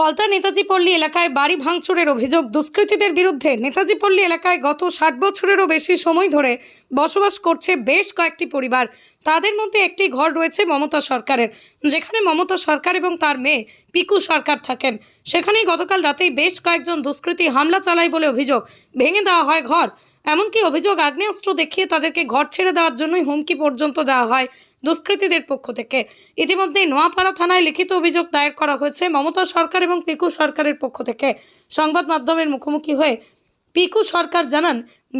পলতা নেতাজি পল্লী এলাকায় বাড়ি ভাঙচুরের অভিযোগ। দুষ্কৃতীদের বিরুদ্ধে নেতাজি পল্লী এলাকায় গত ষাট বছরেরও বেশি সময় ধরে বসবাস করছে বেশ কয়েকটি পরিবার। তাদের মধ্যে একটি ঘর রয়েছে মমতা সরকারের, যেখানে মমতা সরকার এবং তার মেয়ে পিকু সরকার থাকেন। সেখানেই গতকাল রাতেই বেশ কয়েকজন দুষ্কৃতী হামলা চালায় বলে অভিযোগ। ভেঙে দেওয়া হয় ঘর। এমনকি অভিযোগ আগ্নেয়াস্ত্র দেখিয়ে তাদেরকে ঘর ছেড়ে দেওয়ার জন্যই হুমকি পর্যন্ত দেওয়া হয়। দুষ্কৃতীদের পক্ষ থেকে। ইতিমধ্যেই নোয়াপাড়া থানায় লিখিত অভিযোগ দায়ের করা হয়েছে। মমতা সরকার এবং পিকু সরকারের পক্ষ থেকে সংবাদ মাধ্যমের মুখোমুখি হয়ে পিকু সরকার জানান,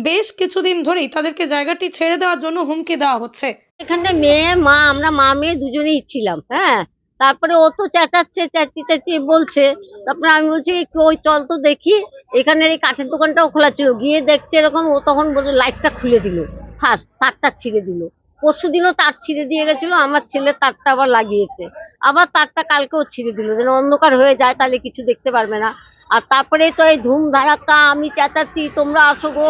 বেশ কিছুদিন ধরেই তাদেরকে জায়গাটি ছেড়ে দেওয়ার জন্য হুমকি দেওয়া হচ্ছে। এখানে মেয়ে, মা, আমরা মা মেয়ে দুজনেই ছিলাম হ্যাঁ। তারপরে ও তো চেঁচাচ্ছে, চেঁচিয়ে চেঁচিয়ে বলছে। তারপরে আমি বলছি ওই চল তো দেখি। এখানে এই কাঠের দোকানটাও খোলা ছিল। গিয়ে দেখছে এরকম ও তখন বলছে লাইটটা খুলে দিল। ফার্স্ট তারটা ছিঁড়ে দিল। পরশু দিনও তার ছিঁড়ে দিয়ে গেছিল, আমার ছেলে তারটা আবার লাগিয়েছে। আবার তারটা কালকেও ছিঁড়ে দিল, যেন অন্ধকার হয়ে যায়, তাহলে কিছু দেখতে পারবে না। আর তারপরে তো এই ধুম ধারাক্কা আমি চেঁচাচ্ছি, তোমরা আসো গো,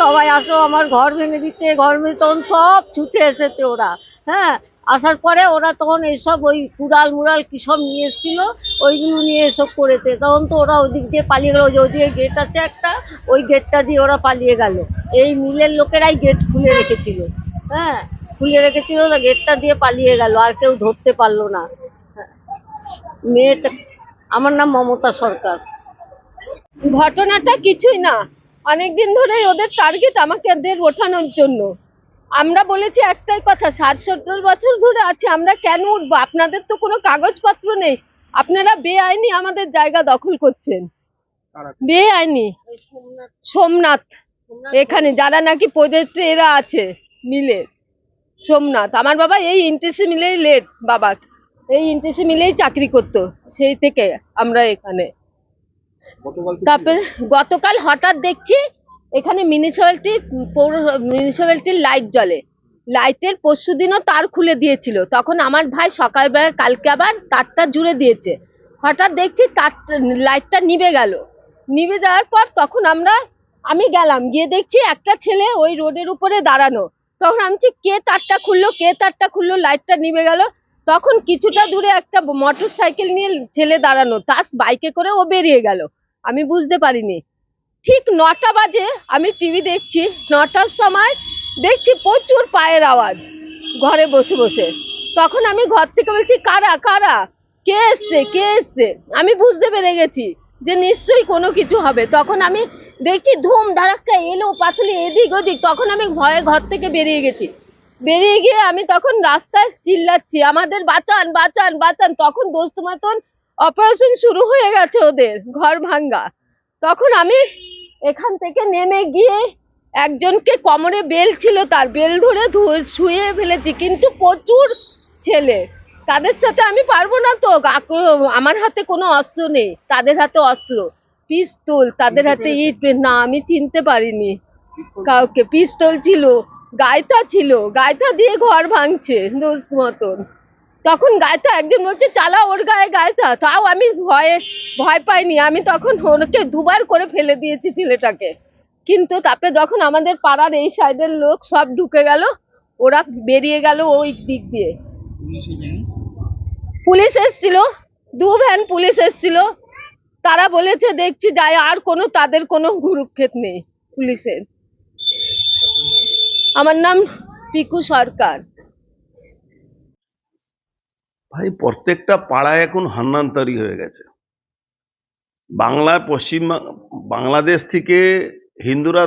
সবাই আসো, আমার ঘর ভেঙে দিচ্ছে, ঘর ভেঙে তখন সব ছুটে এসেছে ওরা। হ্যাঁ আসার পরে ওরা তখন এইসব ওই কুড়াল মুড়াল কি সব নিয়ে এসেছিল, ওইগুলো নিয়ে এসব করেছে। তখন তো ওরা ওদিক দিয়ে পালিয়ে গেলো, ওই যে গেট আছে একটা, ওই গেটটা দিয়ে ওরা পালিয়ে গেল। এই মিলের লোকেরাই গেট খুলে রেখেছিল। হ্যাঁ খুলে রেখেছিল তো গেটটা দিয়ে পালিয়ে গেল আর কেউ ধরতে পারল না। মেয়েটা আমার নাম মমতা সরকার। ঘটনাটা কিছুই না। অনেকদিন ধরেই ওদের টার্গেট আমাকে ওঠানোর জন্য। আমরা বলেছি একটাই কথা ষাট সত্তর বছর ধরে আছি আমরা কেন উঠবো? আপনাদের তো কোনো কাগজপত্র নেই। আপনারা বেআইনি আমাদের জায়গা দখল করছেন। বেআইনি। সোমনাথ। এখানে যারা নাকি প্রজেক্টে এরা আছে মিলে। সোমনাথ। আমার বাবা এই ইন্টেসি মিলেই লেট বাবা। এই ইন্টেসি মিলেই চাকরি করতো সেই থেকে আমরা এখানে। তারপরে গতকাল হঠাৎ দেখছি এখানে মিউনিসিপ্যালিটি পৌর মিউনিসিপ্যালিটির লাইট জ্বলে। লাইটের পরশু দিনও তার খুলে দিয়েছিল। তখন আমার ভাই সকালবেলা কালকে আবার তারটা জুড়ে দিয়েছে। হঠাৎ দেখছি তার লাইটটা নিভে গেল। নিভে যাওয়ার পর তখন আমরা আমি গেলাম। গিয়ে দেখছি একটা ছেলে ওই রোডের উপরে দাঁড়ানো। তখন আমি কে তারটা খুললো, কে তারটা খুললো, লাইটটা নিভে গেল। তখন কিছুটা দূরে একটা মোটর সাইকেল নিয়ে ছেলে দাঁড়ানো তার বাইকে করে ও বেরিয়ে গেল। আমি বুঝতে পারিনি। ঠিক নটা বাজে আমি টিভি দেখছি। নটার সময় দেখছি প্রচুর পায়ের আওয়াজ ঘরে বসে বসে। তখন আমি ঘর থেকে বলছি, কারা কারা? কে এসছে? কে এসছে? আমি বুঝতে পেরে গেছি যে নিশ্চয়ই কোনো কিছু হবে। তখন আমি দেখছি ধুম ধারাক্কা এলো পাথলি এদিক ওদিক। তখন আমি ভয়ে ঘর থেকে বেরিয়ে গেছি। বেরিয়ে গিয়ে আমি তখন রাস্তায় চিল্লাচ্ছি, আমাদের বাঁচান বাঁচান বাঁচান। তখন দোস্ত মতন অপারেশন শুরু হয়ে গেছে ওদের, ঘর ভাঙ্গা। তখন আমি এখান থেকে নেমে গিয়ে একজনকে কোমরে বেল ছিল তার, বেল ধরে শুয়ে ফেলেছি। কিন্তু প্রচুর ছেলে, তাদের সাথে আমি পারব না তো। আমার হাতে কোনো অস্ত্র নেই, তাদের হাতে অস্ত্র। পিস্তল তাদের হাতে ইট না আমি চিনতে পারিনি। কাউকে পিস্তল ছিল গায়তা ছিল গায়তা দিয়ে ঘর ভাঙছে দোস্ত মতন। তখন গায়তা একজন বলছে চালা ওর গায়ে গায়তা তাও আমি ভয়ে ভয় পাইনি। আমি তখন ওকে দুবার করে ফেলে দিয়েছি ছেলেটাকে। কিন্তু তারপরে যখন আমাদের পাড়ার এই সাইডের লোক সব ঢুকে গেল ওরা বেরিয়ে গেল ওই দিক দিয়ে। পুলিশ এসছিল দু ভ্যান পুলিশ এসছিল। তারা বলেছে, দেখছি যায়, আর কোনো, তাদের কোনো গুরুক্ষেত নেই পুলিশের। আমার নাম পিকু সরকার। ভাই, প্রত্যেকটা পাড়ায় এখন হান্নান্তরি হয়ে গেছে। বাংলায় পশ্চিম বাংলাদেশ থেকে হিন্দুরা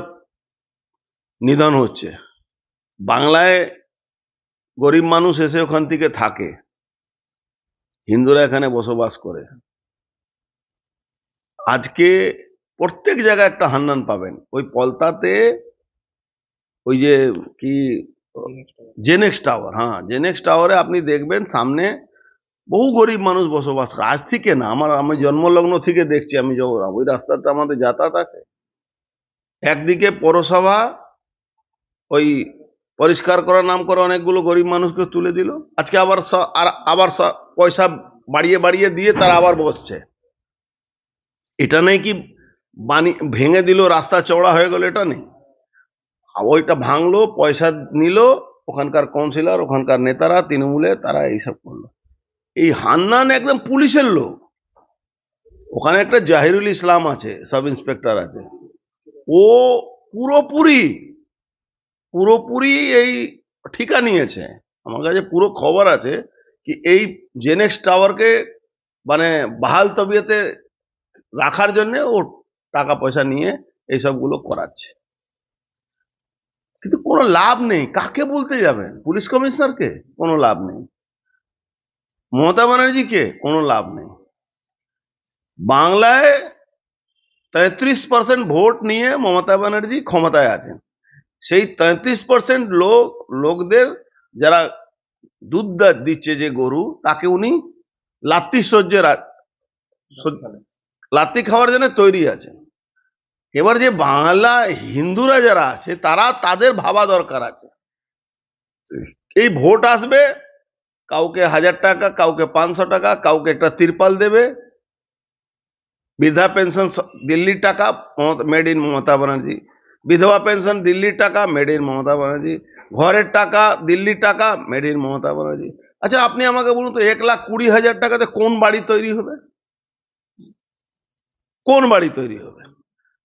নিধন হচ্ছে। বাংলায় গরিব মানুষ এসে ওখান থেকে থাকে। হিন্দুরা এখানে বসবাস করে। আজকে প্রত্যেক জায়গায় একটা হান্নান পাবেন। ওই পলতাতে ওই যে কি জেনেক্স টাওয়ার হ্যাঁ জেনেক্স টাওয়ারে আপনি দেখবেন সামনে বহু গরিব মানুষ বসবাস করে। আজ থেকে না, আমার, আমি জন্মলগ্ন থেকে দেখছি আমি যখন ওই রাস্তাতে আমাদের যাতায়াত আছে। একদিকে পৌরসভা, ওই পরিষ্কার করার নাম করে অনেকগুলো গরিব মানুষকে তুলে দিল। আজকে আবার আর আবার পয়সা বাড়িয়ে বাড়িয়ে দিয়ে তারা আবার বসছে। এটা নেই কি বানি, ভেঙে দিল, রাস্তা চওড়া হয়ে গেল, এটা নেই। ওইটা ভাঙলো, পয়সা নিল, ওখানকার কাউন্সিলর ওখানকার নেতারা, তৃণমূলে, তারা এইসব করল। এই হান্নান একদম পুলিশের লোক। ওখানে একটা জাহিরুল ইসলাম আছে, সাব ইন্সপেক্টর আছে। ও পুরোপুরি পুরোপুরি এই ঠিকা নিয়েছে। আমার কাছে পুরো খবর আছে কি এই জেনেক্স টাওয়ারকে মানে বাহাল তবিয়তে রাখার জন্য ও টাকা পয়সা নিয়ে এইসবগুলো করাচ্ছে। কিন্তু কোনো লাভ নেই। কাকে বলতে যাবেন? পুলিশ কমিশনারকে কোনো লাভ নেই। মমতা ব্যানার্জিকে কোনো লাভ নেই। বাংলায় তেত্রিশ পার্সেন্ট ভোট নিয়ে মমতা ব্যানার্জি ক্ষমতায় আছেন। সেই তেত্রিশ পার্সেন্ট লোক, লোকদের যারা দুধ দিচ্ছে যে গরু, তাকে উনি লাত্তি সহ্যের সহ্য- লাত্তি খাওয়ার জন্য তৈরি আছেন এবার যে বাংলা হিন্দুরা যারা আছে, তারা তাদের ভাবা দরকার আছে। এই ভোট আসবে, কাউকে হাজার টাকা, কাউকে পাঁচশো টাকা, কাউকে একটা তিরপাল দেবে। বৃদ্ধা পেনশন দিল্লির টাকা মেড ইন মমতা ব্যানার্জি। বিধবা পেনশন, দিল্লির টাকা মেড ইন মমতা ব্যানার্জি। ঘরের টাকা, দিল্লির টাকা মেড ইন মমতা ব্যানার্জি। আচ্ছা আপনি আমাকে বলুন তো, এক লাখ কুড়ি হাজার টাকাতে কোন বাড়ি তৈরি হবে? কোন বাড়ি তৈরি হবে?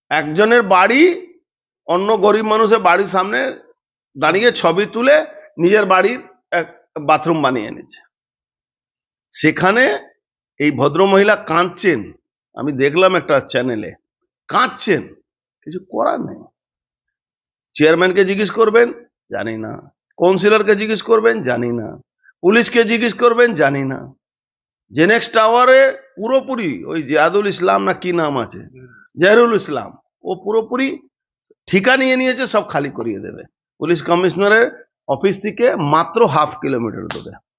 একজনের বাড়ি, অন্য গরিব মানুষের বাড়ির সামনে দাঁড়িয়ে ছবি তুলে নিজের বাড়ির এক বাথরুম বানিয়ে এনেছে। সেখানে এই ভদ্রমহিলা কাঁদছেন। আমি দেখলাম একটা চ্যানেলে। কাঁদছেন। কিছু করার নেই। চেয়ারম্যানকে জিজ্ঞেস করবেন, জানি না। কাউন্সিলরকে জিজ্ঞেস করবেন, জানি না। পুলিশকে জিজ্ঞেস করবেন, জানি না। জেনেক্স টাওয়ারে পুরোপুরি ওই জিয়াদুল ইসলাম না কি নাম আছে? জাহরুল ইসলাম। ও পুরোপুরি ঠিকা নিয়ে নিয়েছে, সব খালি করিয়ে দেবে। পুলিশ কমিশনারের অফিস থেকে মাত্র হাফ কিলোমিটার দূরে।